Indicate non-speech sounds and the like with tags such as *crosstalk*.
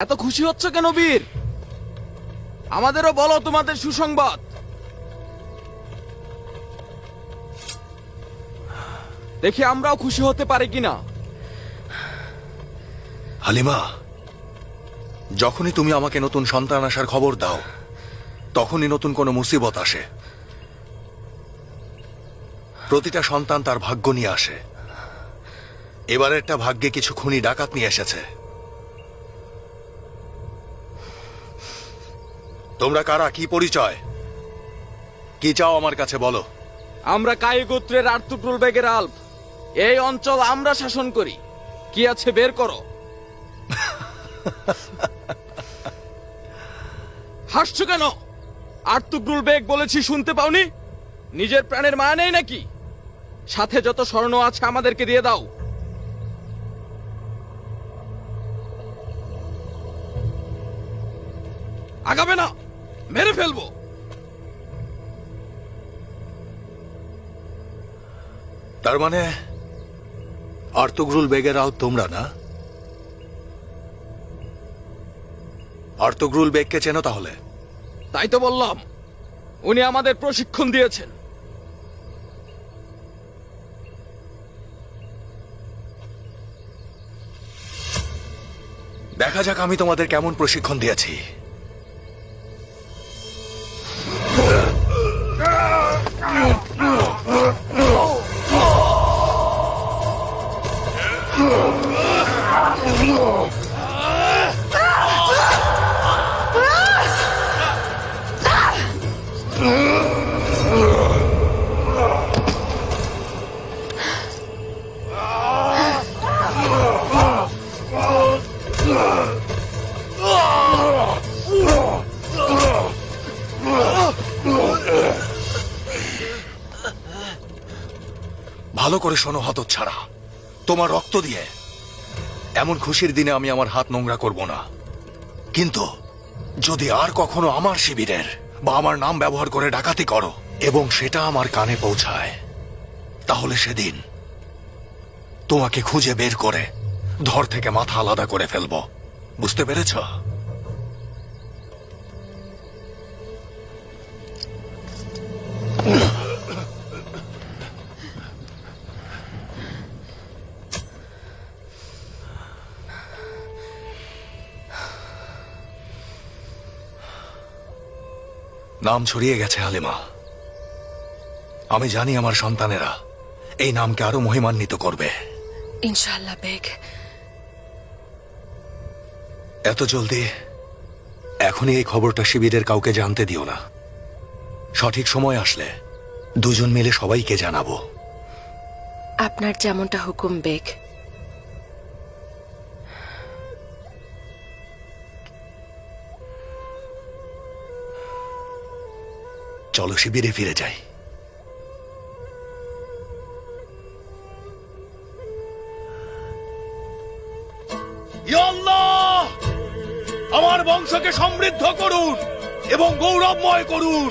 এত খুশি হচ্ছ কেন বীর? আমাদেরও বলো তোমাদের সুসংবাদ। দেখি আমরাও খুশি হতে পারি কিনা। হালিমা, যখনই তুমি আমাকে নতুন সন্তান আসার খবর দাও, তখনই নতুন কোনো মুসিবত আসে। প্রতিটা সন্তান তার ভাগ্য নিয়ে আসে। এবারেরটা ভাগ্যে কিছু খুনি ডাকাত নিয়ে এসেছে। তোমরা কারা? কি পরিচয়? কি চাও আমার কাছে বলো। আমরা কায়ে গোত্রের আর্তুটুল বেগের আল্প এই অঞ্চল আমরা শাসন করি। কি আছে বের করো। *laughs* হাসছো কেন? আর্তুগ্রুল বেগ বলেছি শুনতে পাওনি? নিজের প্রাণের মায়া নেই নাকি? সাথে যত স্বর্ণ আছে আমাদেরকে দিয়ে দাও। আগাবে না। মেরে ফেলব। তার মানে আর্তগ্রুল বেগেরাও তোমরা না? আর্তগ্রুল বেগকে চেনো তাহলে? তাই তো বললাম উনি আমাদের প্রশিক্ষণ দিয়েছেন। দেখা যাক আমি তোমাদের কেমন প্রশিক্ষণ দিয়েছি। Oh! ভালো করে শোনো হত ছাড়া তোমার রক্ত দিয়ে এমন খুশির দিনে আমি আমার হাত নোংরা করব না। কিন্তু যদি আর কখনো আমার শিবিরের বা আমার নাম ব্যবহার করে ডাকাতি করো এবং সেটা আমার কানে পৌঁছায়, তাহলে সেদিন তোমাকে খুঁজে বের করে ধর থেকে মাথা আলাদা করে ফেলব। বুঝতে পেরেছ? নাম ছড়িয়ে গেছে হালিমা। আমি জানি আমার সন্তানেরা এই নামকে আরও মহিমান্বিত করবে। ইনশাআল্লাহ বেগ। এত জলদি এখনই এই খবরটা শিবিরের কাউকে জানতে দিও না। সঠিক সময় আসলে দুজন মিলে সবাইকে জানাব। আপনার যেমনটা হুকুম বেগ। চলো শিবিরে ফিরে যাই। আমার বংশকে সমৃদ্ধ করুন এবং গৌরবময় করুন।